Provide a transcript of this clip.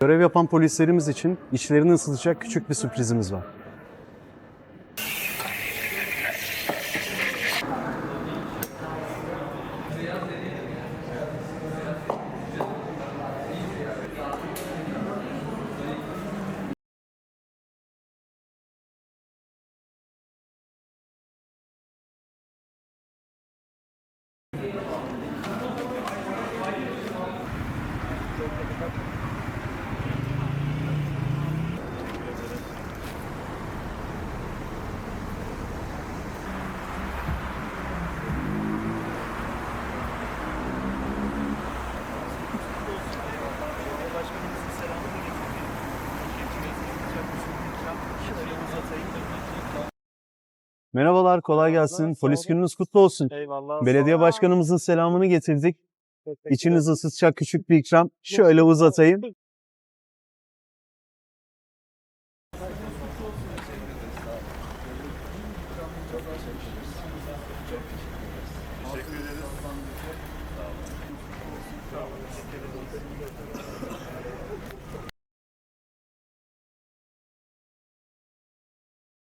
Görev yapan polislerimiz için içlerini ısıtacak küçük bir sürprizimiz var. Merhabalar, kolay gelsin. Polis gününüz kutlu olsun. Eyvallah. Belediye başkanımızın selamını getirdik. İçiniz ısıtacak küçük bir ikram. Şöyle uzatayım.